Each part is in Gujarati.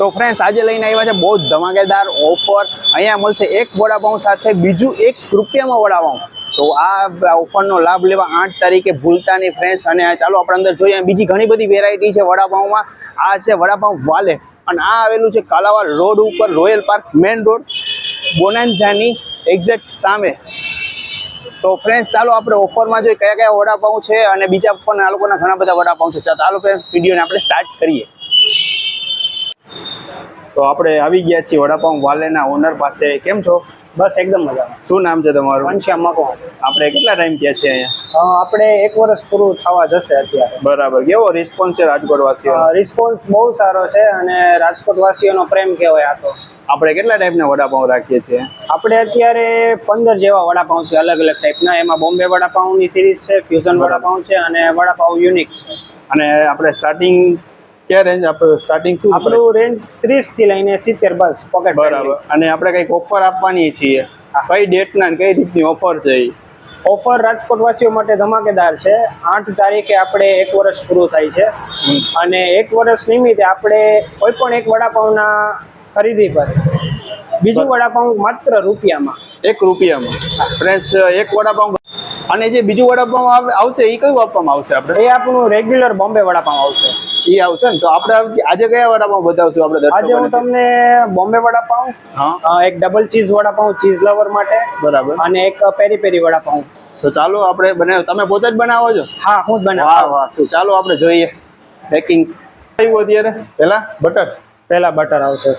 તો ફ્રેન્ડ્સ આજે લઈને આવ્યા છે બહુ ધમાકેદાર ઓફર અહીંયા મળશે એક વડાપાઉં સાથે, બીજું એક રૂપિયામાં વડાપાઉં. તો આ ઓફરનો લાભ લેવા આઠ તારીખે ભૂલતા નહીં ફ્રેન્ડ્સ અને ચાલો આપણે અંદર જોઈએ, બીજી ઘણી બધી વેરાયટી છે વડાપાઉંમાં. આ છે વડાપાઉં વાલે. અને આ આવેલું છે કાલાવાડ રોડ ઉપર, રોયલ પાર્ક મેન રોડ બોનાન્જાની એક્ઝેક્ટ સામે. તો ફ્રેન્ડ્સ ચાલો આપણે ઓફરમાં જોઈએ કયા કયા વડાપાઉં છે અને બીજા પણ આ લોકોના ઘણા બધા વડાપાઉં છે. ચાલો ફ્રેન્ડ વિડીયોને આપણે સ્ટાર્ટ કરીએ. તો આપણે આવી ગયા છીએ વડાપાઉં વાલેના ઓનર પાસે. કેમ છો? બસ એકદમ મજામાં. શું નામ છે તમારું? ઘનશ્યામ મકવાણ. આપણે કેટલા ટાઈમ થયા છે અહીંયા? આપણે એક વર્ષ પૂરું થવા જશે અત્યારે. બરાબર. કેવો રિસ્પોન્સ છે રાજકોટ વાસીઓ રિસ્પોન્સ બહુ સારો છે અને રાજકોટ વાસીઓનો પ્રેમ કહેવાય આ તો. આપણે કેટલા ટાઈપના વડાપાઉં રાખીએ છીએ? આપણે અત્યારે પંદર જેવા વડાપાઉં છે અલગ અલગ ટાઈપના એમાં બોમ્બે વડાપાઉંની સિરીઝ છે ફ્યુઝન વડાપાઉં છે અને વડાપાઉં યુનિક છે. અને આપણે સ્ટાર્ટિંગ ક્યાં રેન્જ આપણું સ્ટાર્ટિંગ શું આપણું રેન્જ ત્રીસથી લઈને સિત્તેર બસ પોકેટ બરાબર. અને આપણે કંઈક ઓફર આપવાની છીએ. કઈ ડેટના ના કઈ રીતની ઓફર છે? ઓફર રાજકોટ વાસીઓ માટે ધમાકેદાર છે. આઠ તારીખે આપણે એક વર્ષ પૂરું થાય છે. અને એક વર્ષ નિમિત્તે આપણે કોઈ પણ એક વડાપાઉંના ખરીદી પર. બીજું વડાપાઉં માત્ર રૂપિયામાં. એક રૂપિયામાં. ફ્રેન્ડ્સ એક વડાપાઉં. અને જે બીજું વડાપાઉં આવે- આવશે એ કયું આપવામાં આવશે આપણે? એ આપણું રેગ્યુલર બોમ્બે વડાપાઉં આવશે. એ આવશે ને? તો આપણે આજે કયા વડાપાઉં બતાવશું આપણે આજે હું તમને બોમ્બે વડાપાઉં હા. એક double cheese vada pav cheese lover માટે બરાબર. અને એક પેરી પેરી વડાપાઉં. તો ચાલો આપણે બનાવ તમે પોતે જ બનાવો છો? હા હું જ બનાવું. વાહ શું? ચાલો આપણે જોઈએ. પેકિંગ આવ્યું અત્યારે? પેલા બટર. પહેલા બટર આવશે.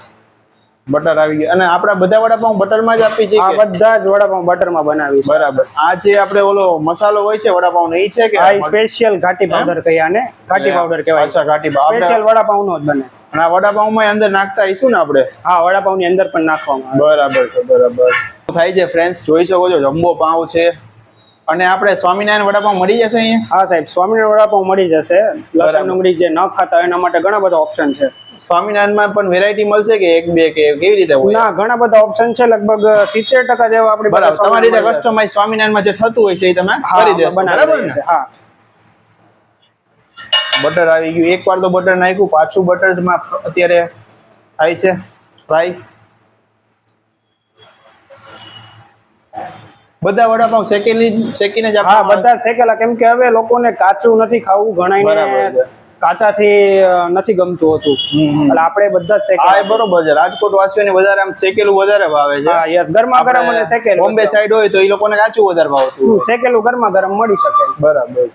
બટર આવી ગયું. અને આપણા બધા વડાપાઉં બટરમાં જ આપી છે આ બધા જ વડાપાઉં બટરમાં બનાવી બરાબર. આ જે આપણે ઓલો મસાલો હોય છે વડાપાઉં એ છે કે? આ સ્પેશિયલ ઘાટી પાવડર કહીએ આને. ઘાટી પાવડર કહેવાય. અચ્છા ઘાટી પાવડર સ્પેશિયલ વડાપાઉં નો જ બને. અને આ વડાપાઉંમાં અંદર નાખતા આવીશું ને આપણે? હા વડાપાઉં ની અંદર પણ નાખવામાં બરાબર છે બરાબર થાય છે ફ્રેન્ડ્સ જોઈ શકો છો જમ્બો પાઉં છે. અને આપણે સ્વામિનારાયણ વડાપાઉં મળી જશે અહીંયા? હા સાહેબ સ્વામિનારાયણ વડાપાઉં મળી જશે. લસણ ડુંગળી જે ન ખાતા એના માટે ઘણા બધા ઓપ્શન છે. સ્વામિનારાયણમાં પણ વેરાયટી મળશે કે એક બે કે કેવી રીતે હોય? ના ઘણા બધા ઓપ્શન છે લગભગ સિત્તેર ટકા જેવા આપણી બરાબર. તમારી રીતે કસ્ટમાઇઝ સ્વામિનારાયણમાં જે થતું હોય છે એ તમે કરી દેશો. બરાબર ને? હા. બટર આવી ગયું. એકવાર તો બટર નાખ્યું. પાછું બટરમાં અત્યારે થાય છે ફ્રાય બધા વડાપાઉં શેકેલી શેકીને જ હા બધા શેકેલા. કેમ કે હવે લોકોને કાચું નથી ખાવું બરાબર ઘણા છે. કાચાથી થી નથી ગમતું હોતું. એટલે આપણે બધા હા બરોબર છે. રાજકોટ વાસીઓને વધારે આમ શેકેલું વધારે ભાવે છે. હા યસ ગરમા ગરમ અને શેકેલું બોમ્બે સાઈડ હોય તો એ લોકોને કાચું વધારે ભાવતું શેકેલું ગરમા ગરમ મળી શકે. બરાબર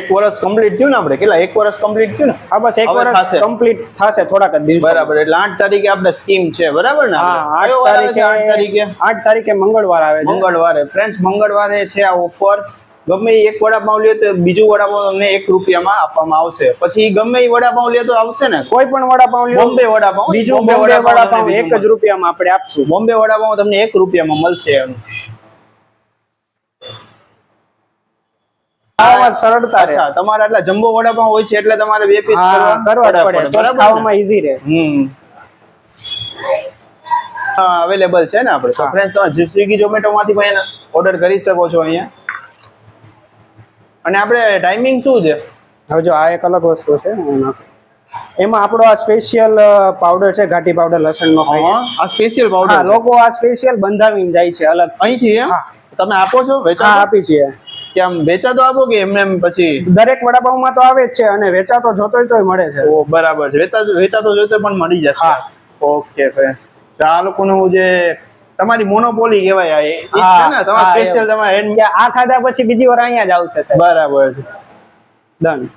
એક વર્ષ કમ્પ્લીટ થયું ને આપણે? કેટલા? એક વર્ષ કમ્પ્લીટ થયું ને? હા બસ એક વર્ષ. કમ્પ્લીટ થશે થોડાક જ દિવસો. બરાબર એટલે આઠ તારીખે આપણે સ્કીમ છે. બરાબર ને આઠ તારીખે આઠ તારીખે આઠ તારીખે મંગળવાર આવે મંગળવારે. ફ્રેન્ડ્સ મંગળવારે છે આ ઓફર ગમે એક વડાપાઉં લે તો બીજું વડાપાઉં તમને એક રૂપિયામાં આપવામાં આવશે. પછી ગમે એ વડાપાઉં લે તો આવશે ને? કોઈ પણ વડાપાઉં લે બોમ્બે વડાપાઉં બીજું બોમ્બે વડાપાઉં એક જ રૂપિયામાં આપણે આપશું. બોમ્બે વડાપાઉં તમને એક રૂપિયામાં મળશે એમ ખાવામાં સરળતા રહે. તમારે એટલે જમ્બો વડાપાઉં હોય છે એટલે તમારે બે પીસ કરવા પડે બરાબર ખાવામાં ઈઝી રહે. હમ. હા અવેલેબલ છે ને આપણે. તો ફ્રેન્ડ્સ તમે સ્વિગી ઝોમેટો માંથી પણ ઓર્ડર કરી શકો છો અહીંયા. અને આપણે ટાઈમિંગ શું છે? હવે જો આ એક અલગ વસ્તુ છે. એમાં આપણો આ સ્પેશિયલ પાવડર છે ઘાટી પાવડર લસણનો આ સ્પેશિયલ પાવડર લોકો આ સ્પેશિયલ બંધાવીને જાય છે અલગ અહીંથી એમ? તમે આપો છો વેચાણ આપી છીએ. કે આમ વેચાતો આપો કે એમને એમ પછી? દરેક વડાપાઉંમાં તો આવે જ છે અને વેચાતો જોતો હોય તોય મળે છે. ઓ બરાબર છે. વેચાતો વેચાતો જોઈતો પણ મળી જશે. ઓકે ફ્રેન્ડ્સ આ લોકોનું જે તમારી મોનોપોલી કહેવાય આ છે ને? તમારે સ્પેશિયલ. તમારે hand- આ ખાધા પછી બીજી વાર અહીંયા જ આવશે સાહેબ. બરાબર છે. ડન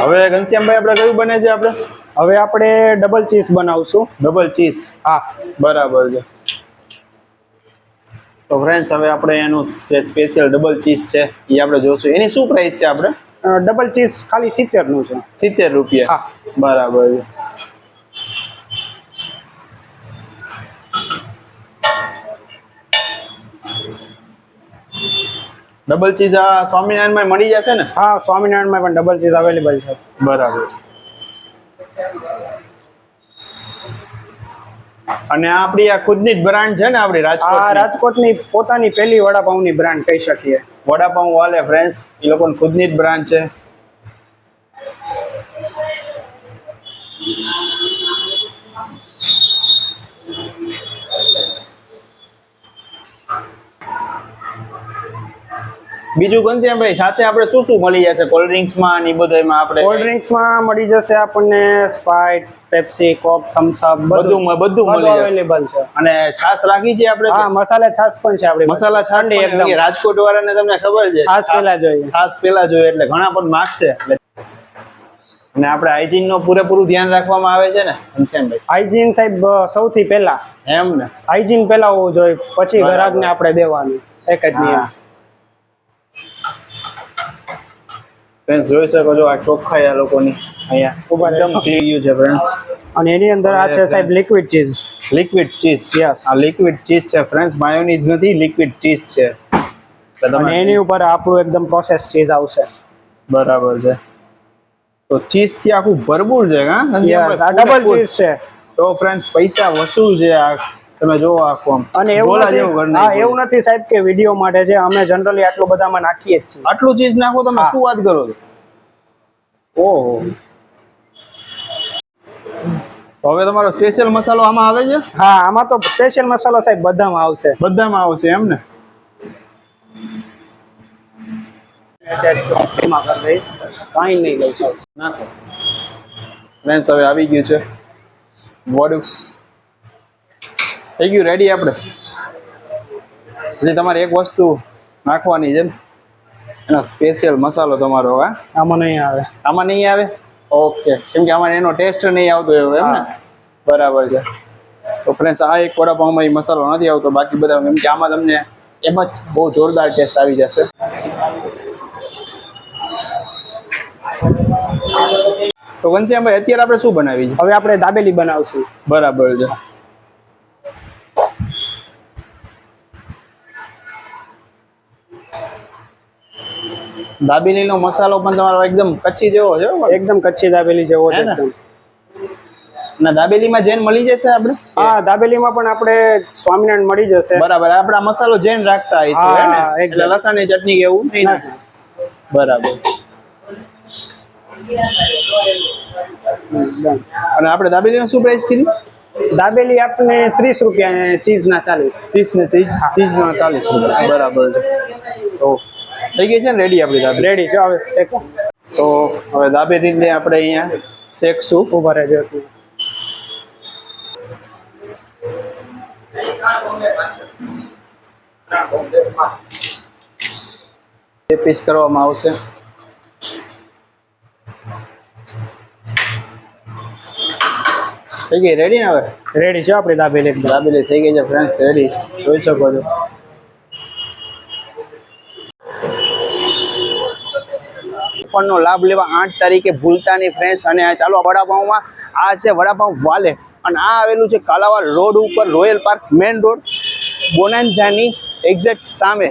હવે ઘનશ્યામભાઈ આપણે કયું બને છે આપણે? હવે આપણે ડબલ ચીઝ બનાવશું. ડબલ ચીઝ હા. બરાબર છે. તો ફ્રેન્ડ્સ હવે આપણે એનું જે સ્પેશિયલ ડબલ ચીઝ છે એ આપણે જોશું. એની શું પ્રાઇસ છે આપણે? ડબલ ચીઝ ખાલી સિત્તેરનું છે. સિત્તેર રૂપિયા. હા. બરાબર. ડબલ ચીઝ આ સ્વામિનારાયણમાં મળી જશે ને? હા સ્વામિનારાયણમાં પણ ડબલ ચીઝ અવેલેબલ છે. બરાબર. અને આપણી આ ખુદની જ બ્રાન્ડ છે ને આપણી આ રાજકોટની પોતાની પહેલી વડાપાઉંની બ્રાન્ડ કહી શકીએ. વડાપાઉં વાલે ફ્રેન્ડ્સ એ લોકોની ખુદની જ બ્રાન્ડ છે. બીજું ઘનશ્યામભાઈ સાથે આપણે શું શું મળી જશે? કોલ્ડ ડ્રિંક્સમાં ને બધામાં આપણે કોલ્ડ ડ્રિંક્સમાં મળી જશે આપણને Sprite Pepsi Coke Thums Up બધું. બધું મળી જશે. અવેલેબલ છે. અને છાશ રાખી છે આપણે હા મસાલા છાસ પણ છે આપણે મસાલા છાસ એકદમ. રાજકોટ વાળાને તમને ખબર છે. છાસ પેલા જોઈએ. છાસ પેલા જોઈએ એટલે ઘણા પણ માગશે. અને આપણે હાઇજીનનું પૂરેપૂરું ધ્યાન રાખવામાં આવે છે ને ઘનશ્યામભાઈ? હાઇજીન સાહેબ સૌથી પહેલા. એમ ને? હાઇજીન પહેલા હોવું જોઈએ. પછી. ગ્રાહકને આપણે દેવાનું. એક જ નિયમ. ફ્રેન્ડ્સ જોઈ શકો છો આ ચોખ્ખાઈ આ લોકોની. અહીંયા ખૂબ. એકદમ ક્લીન છે ફ્રેન્ડ્સ અને એની અંદર આ છે સાહેબ liquid cheese liquid cheese yes આ લિક્વિડ ચીઝ છે ફ્રેન્ડ્સ માયોનીઝ નથી લિક્વિડ ચીઝ છે. અને એની ઉપર આપણું એકદમ પ્રોસેસ ચીઝ આવશે. બરાબર છે. તો ચીઝથી આખું ભરપૂર છે હા? ડબલ ચીઝ છે. તો ફ્રેન્ડ્સ પૈસા વસૂલ છે આ તમે જોવો આખો અને એવું નથી જેવું હા એવું નથી સાહેબ કે વીડિયો માટે છે અમે જનરલી આટલું બધામાં નાખીએ જ છીએ. આટલું ચીજ નાખો તમે. શું વાત કરો છો? ઓહો. તો હવે તમારો સ્પેશિયલ મસાલો આમાં આવે છે? હા આમાં તો સ્પેશિયલ મસાલો સાહેબ બધામાં આવશે. બધામાં આવશે એમ ને? કાંઈ નહીં લઉં નાખો. ફ્રેન્ડ્સ હવે આવી ગયું છે. વડું. થઈ ગયું રેડી આપણે? હજી તમારે એક વસ્તુ નાખવાની છે ને એનો સ્પેશિયલ મસાલો તમારો હા? આમાં નહીં આવે. આમાં નહીં આવે? ઓકે કેમ કે આમાં એનો ટેસ્ટ નહીં આવતો એવો એમ ને? બરાબર છે. તો ફ્રેન્ડ્સ આ એક વડાપાઉંમાં એ મસાલો નથી આવતો બાકી બધા કેમ કે આમાં તમને એમ જ બહુ જોરદાર ટેસ્ટ આવી જશે. તો ઘનશ્યામભાઈ અત્યારે આપણે શું બનાવી હવે આપણે દાબેલી બનાવશું. બરાબર છે. દાબેલીનો મસાલો પણ તમારો એકદમ કચ્છી જેવો છે એકદમ કચ્છી દાબેલી જેવો છે ને? એકદમ. અને દાબેલીમાં જૈન મળી જશે આપણે? હા દાબેલીમાં પણ આપણે સ્વામિનારાયણ મળી જશે. બરાબર આપણે આ મસાલો જૈન રાખતા આવીશું હે ને? એટલે લસણની ચટણી કે એવું નહીં નાખે બરાબર. અને આપણે દાબેલીનો શું પ્રાઇસ કીધી? દાબેલી આપને ત્રીસ રૂપિયા ચીઝ ચીઝના ચાલીસ. ત્રીસ ને ત્રીસ ત્રીસ નો ચાલીસ રૂપિયા. બરાબર છે. તો થઈ ગઈ છે ને રેડી આપણી દાબેલી? રેડી છે હવે શેકો. તો હવે દાબેલીને આપણે અહીંયા શેકશું. ઊભા રહેજો પીસ કરવામાં આવશે. થઈ ગઈ? રેડી ને હવે? રેડી છે આપણી દાબેલી. દાબેલી થઈ ગઈ છે ફ્રેન્ડ્સ રેડી જોઈ શકો છો. ઓફરનો લાભ લેવા આઠ તારીખે ભૂલતાની ફ્રેન્ડ્સ અને ચાલો વડાપાઉંમાં, આ છે વડાપાઉં વાલે. અને આ આવેલું છે કાલાવાડ રોડ ઉપર રોયલ પાર્ક મેન રોડ બોનાન્જાની એક્ઝેક્ટ સામે.